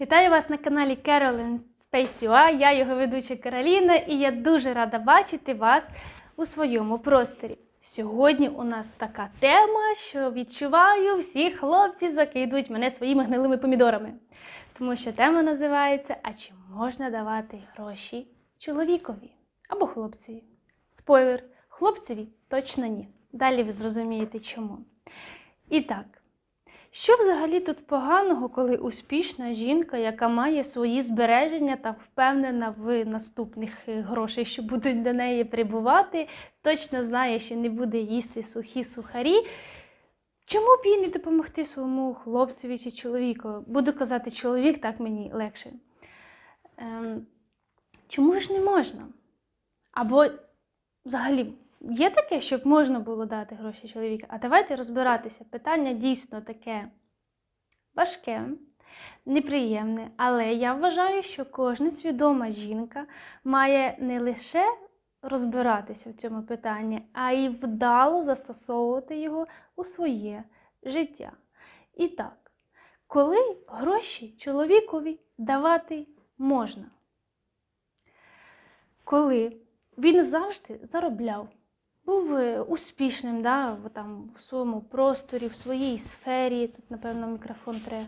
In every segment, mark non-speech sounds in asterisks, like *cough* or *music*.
Вітаю вас на каналі Carolyn Space UA. Я його ведуча Кароліна, і я дуже рада бачити вас у своєму просторі. Сьогодні у нас така тема, що відчуваю, всі хлопці закидують мене своїми гнилими помідорами. Тому що тема називається А чи можна давати гроші чоловікові або хлопцеві? Спойлер, хлопцеві точно ні. Далі ви зрозумієте чому. І так, що взагалі тут поганого, коли успішна жінка, яка має свої збереження та впевнена в наступних е, грошей, що будуть до неї прибувати, точно знає, що не буде їсти сухі сухарі. Чому б їй не допомогти своєму хлопцеві чи чоловіку? Буду казати чоловік, так мені легше. Ем, чому ж не можна? Або взагалі є таке, щоб можна було дати гроші чоловіку? А давайте розбиратися. Питання дійсно таке важке, неприємне, але я вважаю, що кожна свідома жінка має не лише розбиратися в цьому питанні, а й вдало застосовувати його у своє життя. І так, коли гроші чоловікові давати можна? Коли він завжди заробляв, був е, успішним да, там, в своєму просторі, в своїй сфері. Тут, напевно, мікрофон треба.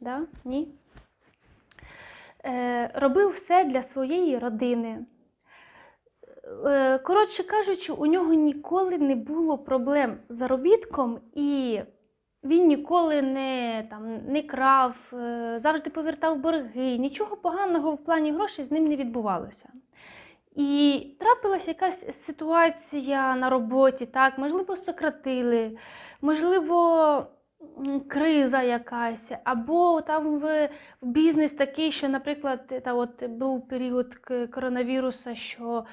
Да? Ні? Е, робив все для своєї родини. Е, коротше кажучи, у нього ніколи не було проблем з заробітком, і він ніколи не, там, не крав, е, завжди повертав борги, нічого поганого в плані грошей з ним не відбувалося. І трапилася якась ситуація на роботі, так, можливо, сократили, можливо, криза якась, або там в, бізнес такий, що, наприклад, та от був період коронавіруса, що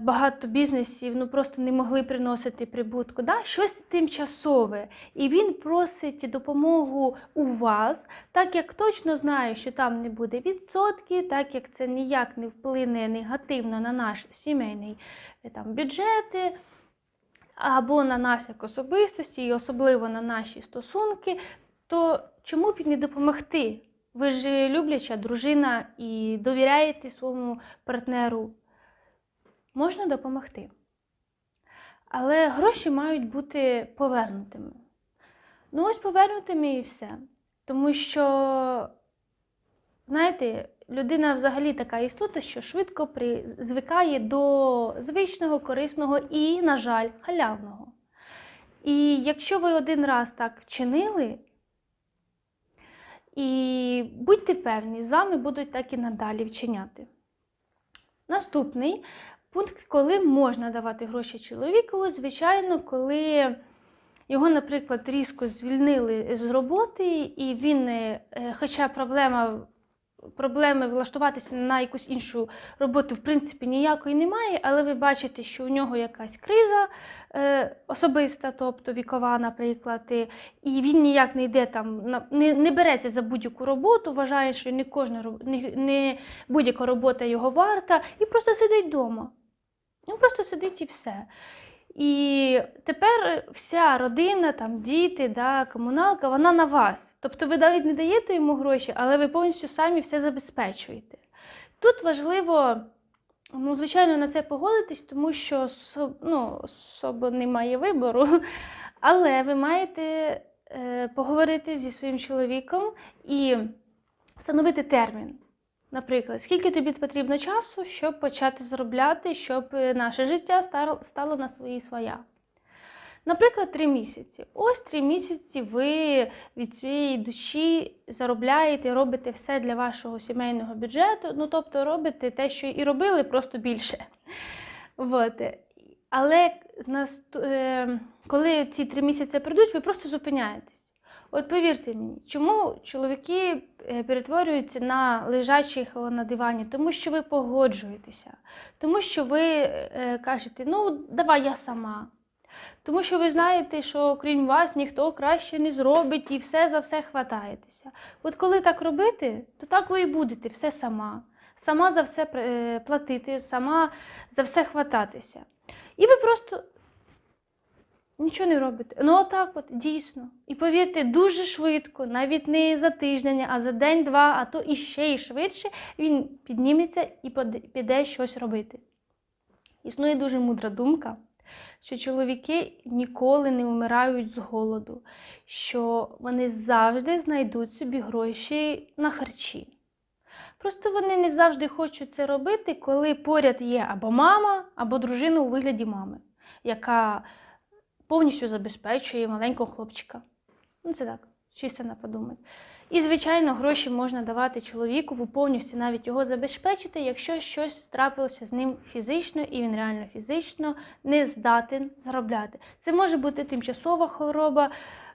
багато бізнесів ну, просто не могли приносити прибутку. Да? Щось тимчасове. І він просить допомогу у вас, так як точно знає, що там не буде відсотки, так як це ніяк не вплине негативно на наш сімейний е, там, бюджет. е, Або на нас як особистості, і особливо на наші стосунки, то чому б не допомогти? Ви ж любляча дружина і довіряєте своєму партнеру можна допомогти. Але гроші мають бути повернутими. Ну, ось повернутими і все. Тому що, знаєте, людина взагалі така істота, що швидко звикає до звичного, корисного і, на жаль, халявного. І якщо ви один раз так вчинили, і будьте певні, з вами будуть так і надалі вчиняти. Наступний пункт, коли можна давати гроші чоловікові, звичайно, коли його, наприклад, різко звільнили з роботи, і він, е, хоча проблема, проблеми влаштуватися на якусь іншу роботу, в принципі, ніякої немає, але ви бачите, що у нього якась криза е, особиста, тобто вікова, наприклад, і він ніяк не йде там, не, не береться за будь-яку роботу, вважає, що не кожна не, не будь-яка робота його варта, і просто сидить вдома. Він просто сидить і все. І тепер вся родина, там, діти, да, комуналка, вона на вас. Тобто ви навіть не даєте йому гроші, але ви повністю самі все забезпечуєте. Тут важливо, ну, звичайно, на це погодитись, тому що ну, особо немає вибору, *laughs* але ви маєте е, поговорити зі своїм чоловіком і встановити термін. Наприклад, скільки тобі потрібно часу, щоб почати заробляти, щоб е, наше життя стало, на свої своя. Наприклад, три місяці. Ось три місяці ви від своєї душі заробляєте, робите все для вашого сімейного бюджету. Ну, тобто робите те, що і робили, просто більше. Вот. Але е, коли ці три місяці прийдуть, ви просто зупиняєтесь. От повірте мені, чому чоловіки е, перетворюються на лежачих на дивані? Тому що ви погоджуєтеся, тому що ви е, кажете, ну давай я сама. Тому що ви знаєте, що крім вас ніхто краще не зробить і все за все хватаєтеся. От коли так робити, то так ви і будете все сама. Сама за все е, платити, сама за все хвататися. І ви просто Нічого не робите. Ну, отак от, дійсно. І повірте, дуже швидко, навіть не за тиждень, а за день-два, а то і ще й швидше, він підніметься і піде щось робити. Існує дуже мудра думка, що чоловіки ніколи не вмирають з голоду, що вони завжди знайдуть собі гроші на харчі. Просто вони не завжди хочуть це робити, коли поряд є або мама, або дружина у вигляді мами, яка повністю забезпечує маленького хлопчика. Ну, це так, чисто на подумати. І, звичайно, гроші можна давати чоловіку повністю навіть його забезпечити, якщо щось трапилося з ним фізично, і він реально фізично не здатен заробляти. Це може бути тимчасова хвороба,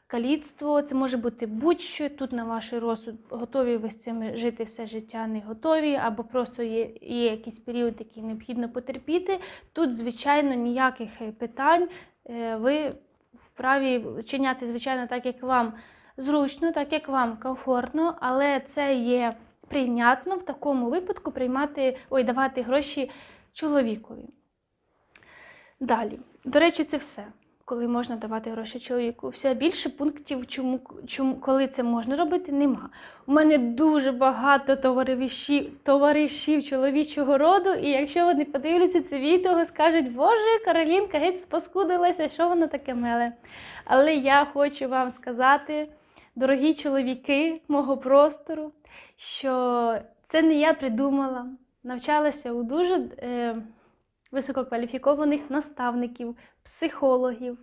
каліцтво, це може бути будь-що. Тут на ваш розсуд готові ви з цим жити все життя, не готові, або просто є, є якийсь період, який необхідно потерпіти. Тут, звичайно, ніяких е, питань. Е, Ви вправі чиняти, звичайно, так, як вам зручно, так як вам комфортно, але це є прийнятно в такому випадку приймати, ой, давати гроші чоловікові. Далі. До речі, це все. Коли можна давати гроші чоловіку. Все більше пунктів, чому, чому, коли це можна робити, нема. У мене дуже багато товаришів, товаришів чоловічого роду, і якщо вони подивляться це відео, скажуть, Боже, Каролінка геть спаскудилася, що воно таке меле. Але я хочу вам сказати, дорогі чоловіки мого простору, що це не я придумала. Навчалася у дуже е, висококваліфікованих наставників, психологів.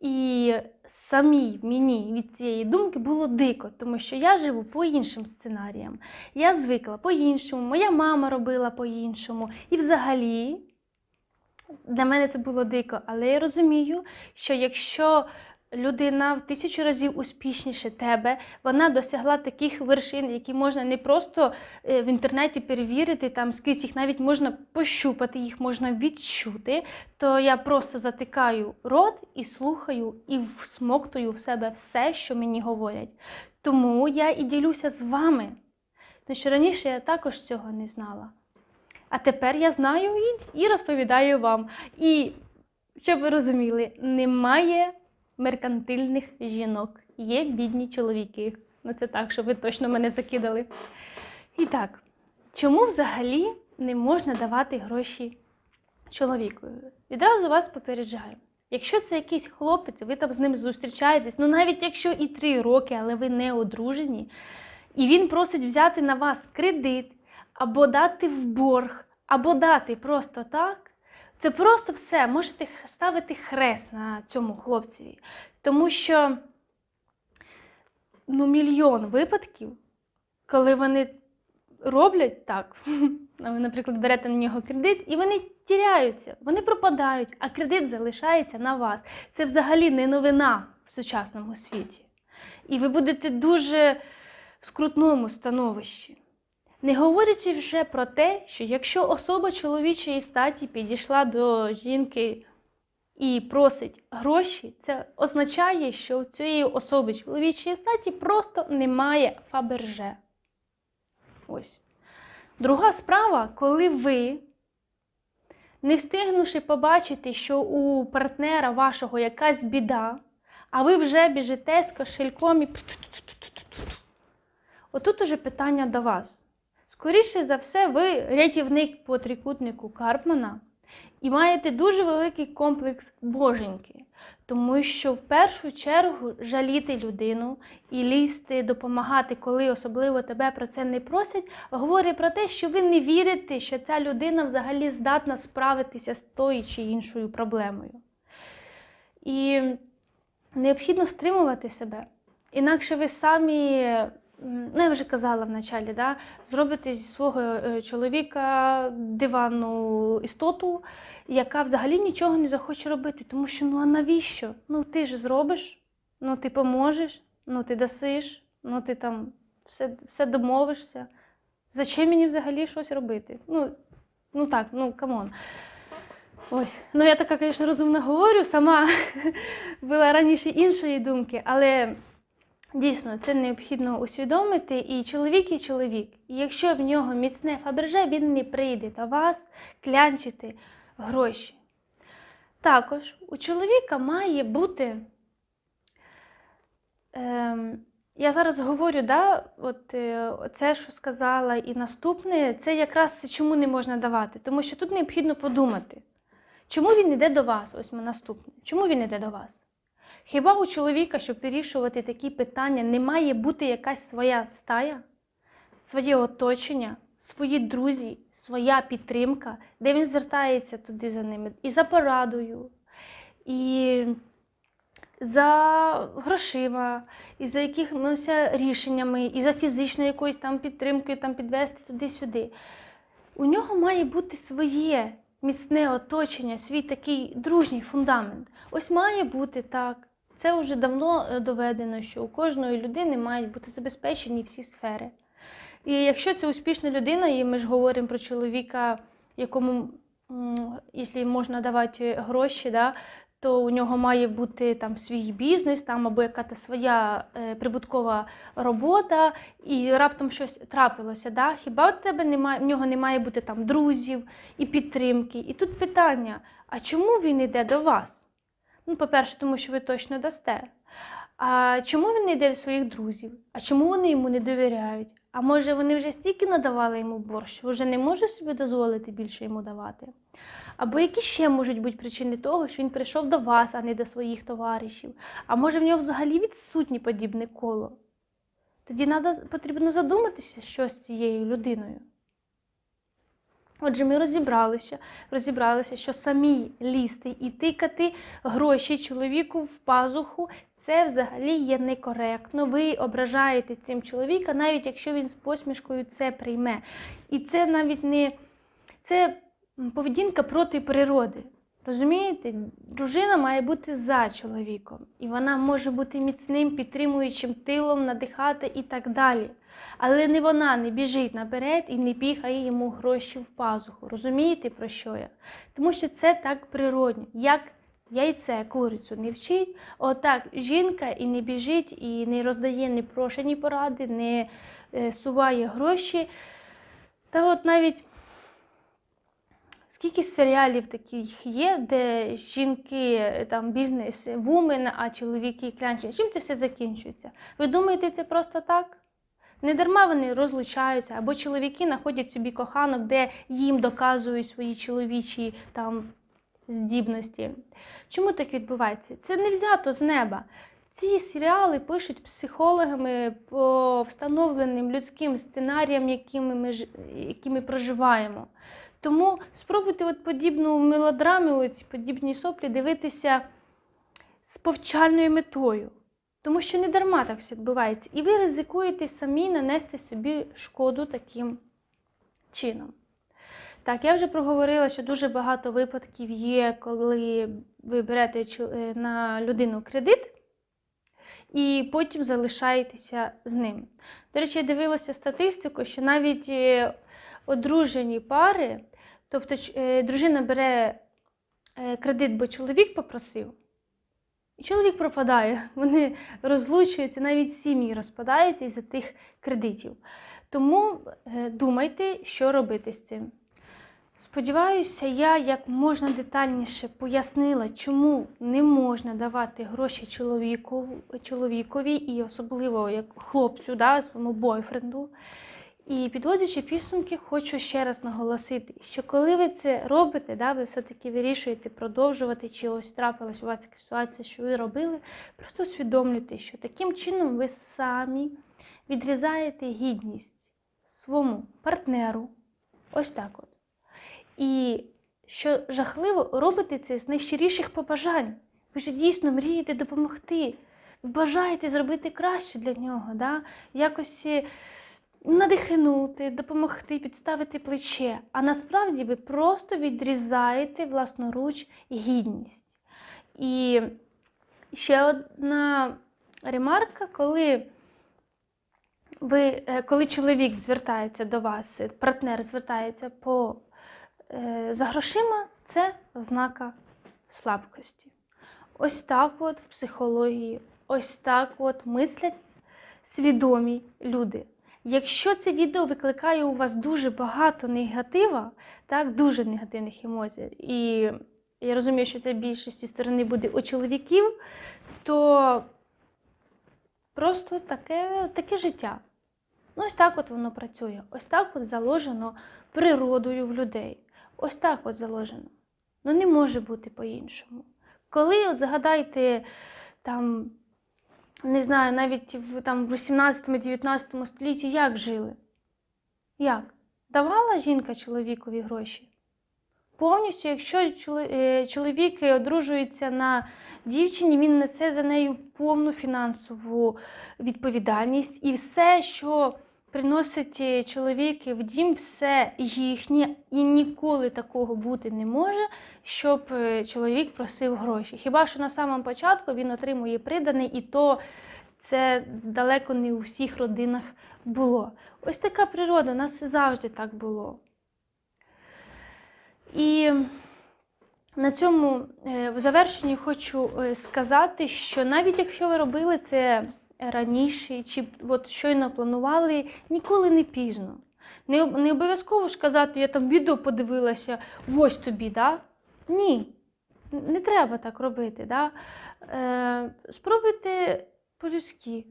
І самій мені від цієї думки було дико, тому що я живу по іншим сценаріям. Я звикла по-іншому, моя мама робила по-іншому. І взагалі для мене це було дико, але я розумію, що якщо людина в тисячу разів успішніше тебе, вона досягла таких вершин, які можна не просто е, в інтернеті перевірити, там скрізь їх навіть можна пощупати, їх можна відчути, то я просто затикаю рот і слухаю, і всмоктую в себе все, що мені говорять. Тому я і ділюся з вами. Тому що раніше я також цього не знала. А тепер я знаю і, і розповідаю вам. І щоб ви розуміли, немає меркантильних жінок, є бідні чоловіки. Ну це так, щоб ви точно мене закидали. І так, чому взагалі не можна давати гроші чоловікові? Відразу вас попереджаю. Якщо це якийсь хлопець, ви там з ним зустрічаєтесь, ну навіть якщо і три роки, але ви не одружені, і він просить взяти на вас кредит, або дати в борг, або дати просто так, це просто все. Можете ставити хрест на цьому хлопцеві. Тому що ну, мільйон випадків, коли вони роблять так, *laughs* ви, наприклад, берете на нього кредит, і вони тіряються, вони пропадають, а кредит залишається на вас. Це взагалі не новина в сучасному світі. І ви будете дуже в скрутному становищі. Не говорячи вже про те, що якщо особа чоловічої статі підійшла до жінки і просить гроші, це означає, що у цієї особи чоловічої статі просто немає фаберже. Ось. Друга справа, коли ви, не встигнувши побачити, що у партнера вашого якась біда, а ви вже біжите з кошельком і Отут уже питання до вас. Скоріше за все, ви рятівник по трикутнику Карпмана і маєте дуже великий комплекс боженьки, тому що в першу чергу жаліти людину і лізти, допомагати, коли особливо тебе про це не просять, говорить про те, що ви не вірите, що ця людина взагалі здатна справитися з тою чи іншою проблемою. І необхідно стримувати себе. Інакше ви самі, ну я вже казала в началі, да, зробите зі свого е, чоловіка диванну істоту, яка взагалі нічого не захоче робити. Тому що ну а навіщо? Ну ти ж зробиш, ну ти поможеш, ну ти дасиш, ну ти там все, все домовишся. Зачем мені взагалі щось робити? Ну, ну так, ну камон. Ось. Ну я така, звісно, розумно говорю, сама *laughs* була раніше іншої думки, але дійсно це необхідно усвідомити. І чоловік і чоловік. І якщо в нього міцне фаберже, він не прийде до вас клянчити гроші. Також у чоловіка має бути. Ем, я зараз говорю, да, от е, це, що сказала, і наступне, це якраз чому не можна давати. Тому що тут необхідно подумати, чому він йде до вас? Ось ми наступне. Чому він йде до вас? Хіба у чоловіка, щоб вирішувати такі питання, не має бути якась своя стая, своє оточення, свої друзі, своя підтримка, де він звертається туди за ними і за порадою, і за грошима, і за якимось рішеннями, і за фізичною якоюсь там підтримкою, там підвести туди-сюди. У нього має бути своє міцне оточення, свій такий дружній фундамент. Ось має бути так. Це вже давно е, доведено, що у кожної людини мають бути забезпечені всі сфери. І якщо це успішна людина, і ми ж говоримо про чоловіка, якому, якщо можна давати гроші, да, то у нього має бути там свій бізнес, там або яка-то своя е, прибуткова робота, і раптом щось трапилося. Да? Хіба у тебе немає, в нього не має бути там друзів і підтримки? І тут питання: а чому він йде до вас? Ну, по-перше, тому що ви точно дасте. А чому він не йде до своїх друзів? А чому вони йому не довіряють? А може вони вже стільки надавали йому борщ, вже не можуть собі дозволити більше йому давати? Або які ще можуть бути причини того, що він прийшов до вас, а не до своїх товаришів? А може в нього взагалі відсутнє подібне коло? Тоді надо, потрібно задуматися, що з цією людиною. Отже, ми розібралися, розібралися, що самі лізти і тикати гроші чоловіку в пазуху це взагалі є некоректно. Ви ображаєте цим чоловіка, навіть якщо він з посмішкою це прийме. І це навіть не це поведінка проти природи. Розумієте, дружина має бути за чоловіком, і вона може бути міцним, підтримуючим тилом, надихати і так далі. Але не вона не біжить наперед і не піхає йому гроші в пазуху. Розумієте, про що я? Тому що це так природньо. Як яйце курицю не вчить, отак жінка і не біжить, і не роздає непрошені поради, не е, суває гроші. Та от навіть скільки серіалів таких є, де жінки там бізнес вумен, а чоловіки клянчать. Чим це все закінчується? Ви думаєте, це просто так? Не дарма вони розлучаються, або чоловіки знаходять собі коханок, де їм доказують свої чоловічі там здібності. Чому так відбувається? Це не взято з неба. Ці серіали пишуть психологами по встановленим людським сценаріям, якими ми, ж- які ми проживаємо. Тому спробуйте от подібну мелодраму, ці подібні соплі дивитися з повчальною метою. Тому що не дарма так все відбувається. І ви ризикуєте самі нанести собі шкоду таким чином. Так, я вже проговорила, що дуже багато випадків є, коли ви берете е, на людину кредит і потім залишаєтеся з ним. До речі, я дивилася статистику, що навіть е, одружені пари, тобто е, дружина бере е, кредит, бо чоловік попросив, і чоловік пропадає. *laughs* Вони розлучуються, навіть сім'ї розпадаються із-за тих кредитів. Тому е, думайте, що робити з цим. Сподіваюся, я як можна детальніше пояснила, чому не можна давати гроші чоловіку, чоловікові і особливо як хлопцю, да, своєму бойфренду. І підводячи підсумки, хочу ще раз наголосити, що коли ви це робите, да, ви все-таки вирішуєте продовжувати, чи ось трапилась у вас така ситуація, що ви робили, просто усвідомлюйте, що таким чином ви самі відрізаєте гідність своєму партнеру. Ось так от. І що жахливо, робите це з найщиріших побажань. Ви ж дійсно мрієте допомогти. Бажаєте зробити краще для нього, да? якось е, надихнути, допомогти, підставити плече. А насправді ви просто відрізаєте власноруч гідність. І ще одна ремарка, коли ви, е, коли чоловік звертається до вас, е, партнер звертається по, е, за грошима, це ознака слабкості. Ось так от в психології, ось так от мислять свідомі люди. Якщо це відео викликає у вас дуже багато негатива, так, дуже негативних емоцій, і я розумію, що це більшості сторони буде у чоловіків, то просто таке, таке життя. Ну, ось так от воно працює. Ось так от заложено природою в людей. Ось так от заложено. Ну не може бути по-іншому. Коли от згадайте там, не знаю, навіть в там, 18-19 столітті як жили? Як? Давала жінка чоловікові гроші? Повністю, якщо е, чоловік одружується на дівчині, він несе за нею повну фінансову відповідальність і все, що приносить е, чоловік в дім, все їхнє, і ніколи такого бути не може, щоб е, чоловік просив гроші. Хіба що на самому початку він отримує приданий, і то це далеко не у всіх родинах було. Ось така природа, у нас завжди так було. І на цьому е, в завершенні хочу сказати, що навіть якщо ви робили це раніше, чи от щойно планували, ніколи не пізно. Не, не обов'язково ж казати, я там відео подивилася, ось тобі, да? Ні, не треба так робити. Да? Е, спробуйте по-людськи.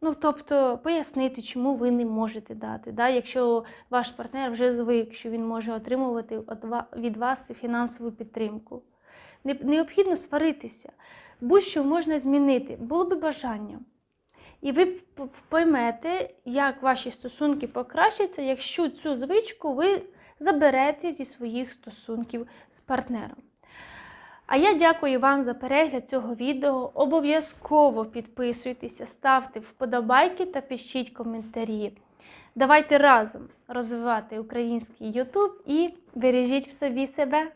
Ну, тобто пояснити, чому ви не можете дати, да? якщо ваш партнер вже звик, що він може отримувати від вас фінансову підтримку. Необхідно сваритися, будь-що можна змінити, було би бажання. І ви поймете, як ваші стосунки покращаться, якщо цю звичку ви заберете зі своїх стосунків з партнером. А я дякую вам за перегляд цього відео. Обов'язково підписуйтеся, ставте вподобайки та пишіть коментарі. Давайте разом розвивати український YouTube і бережіть в собі себе.